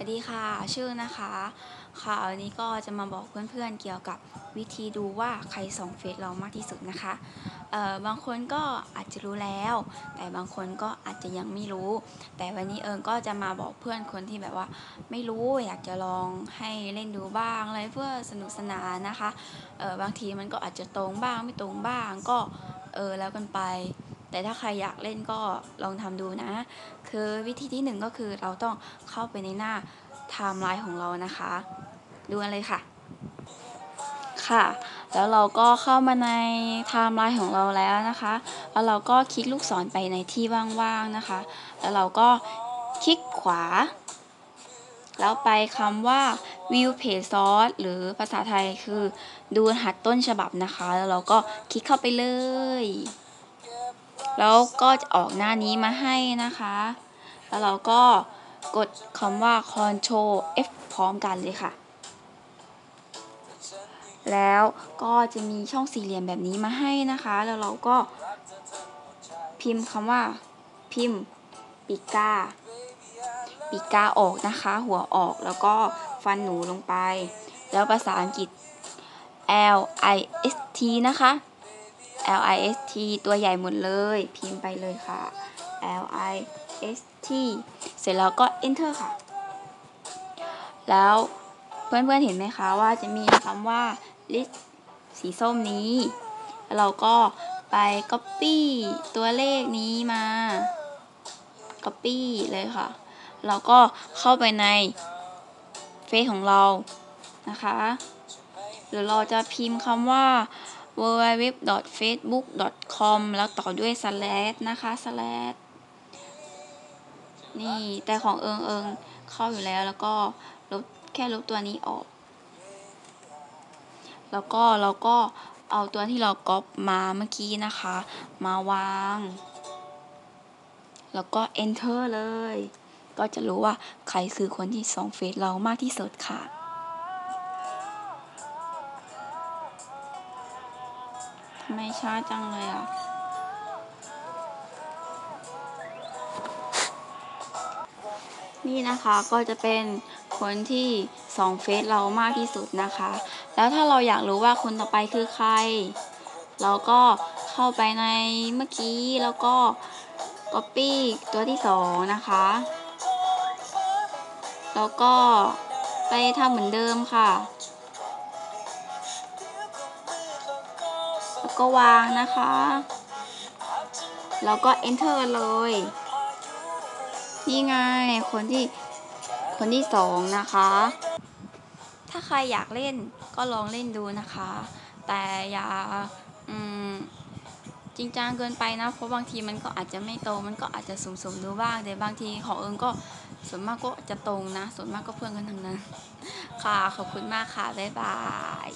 วัสดีค่ะ ชื่อนะคะ ค่ะวันนี้ก็จะมาบอกเพื่อนๆเกี่ยวกับวิธีดูว่าใครส่องเฟซเรามากที่สุดนะคะเอ่อบางคนก็อาจจะรู้แล้ว แต่บางคนก็อาจจะยังไม่รู้ แต่วันนี้เอิงก็จะมาบอกเพื่อนคนที่แบบว่า ไม่รู้อยากจะลองให้เล่นดูบ้างอะไรเพื่อสนุกสนานนะคะเออบางทีมันก็อาจจะตรงบ้างไม่ตรงบ้างก็เออแล้วกันไป แต่ถ้าใครอยากเล่นก็ลองทำดูนะ คือวิธีที่หนึ่งก็คือเราต้องเข้าไปในหน้าไทม์ไลน์ของเรานะคะ ดูกันเลยค่ะค่ะแล้วเราก็เข้ามาในไทม์ไลน์ของเราแล้วนะคะ แล้วเราก็คลิกลูกศรไปในที่ว่างๆนะคะ แล้วเราก็คลิกขวา แล้วไปคำว่า view page source หรือภาษาไทยคือดูรหัสต้นฉบับนะคะ แล้วเราก็คลิกเข้าไปเลย แล้วก็จะออกหน้านี้มาให้นะคะ แล้วเราก็กดคำว่า Ctrl F พร้อมกันเลยค่ะ แล้วก็จะมีช่องสี่เหลี่ยมแบบนี้มาให้นะคะ แล้วเราก็พิมพ์คำว่า พิมพ์ปีกาปีกาออกนะคะ หัวออกแล้วก็ฟันหนูลงไป แล้วภาษาอังกฤษ L I S T นะคะ L I S T ตัวใหญ่หมดเลย พิมพ์ไปเลยค่ะ L I S T เสร็จแล้วก็ enter ค่ะ แล้วเพื่อนๆเห็นไหมคะว่าจะมีคำว่า list สีส้มนี้ เราก็ไป copy ตัวเลขนี้มา copy เลยค่ะ เราก็เข้าไปในเฟซของเรานะคะ หรือเราจะพิมพ์คำว่า www.facebook.com แล้วต่อด้วย slash นะคะ slash นี่แต่ของเอิงเอิงเข้าอยู่แล้วแล้วก็ลบแค่ลบตัวนี้ออก แล้วก็เราก็เอาตัวที่เราก๊อปมาเมื่อกี้นะคะ มาวาง แล้วก็ enter เลย ก็จะรู้ว่าใครคือคนที่สองเฟซเรามากที่สุดค่ะ ไมช้าจังเลยอะ นี่นะคะก็จะเป็นคนที่สองเฟซเรามากที่สุดนะคะ แล้วถ้าเราอยากรู้ว่าคนต่อไปคือใคร เราก็เข้าไปในเมื่อกี้แล้วก็ copy ตัวที่สองนะคะ แล้วก็ไปทำเหมือนเดิมค่ะ ก็วางนะคะ แล้วก็ enter เลย นี่ไง คนที่ คนที่สองนะคะ ถ้าใครอยากเล่นก็ลองเล่นดูนะคะ แต่อย่าจริงจังเกินไปนะ เพราะบางทีมันก็อาจจะไม่ตรงมันก็อาจจะสุ่มๆดูบ้างแต่บางทีของเอิงก็ส่วนมากก็จะตรงนะ ส่วนมากก็เพื่อนกันทั้งนั้น ค่ะ ขอบคุณมากค่ะ บ๊ายบาย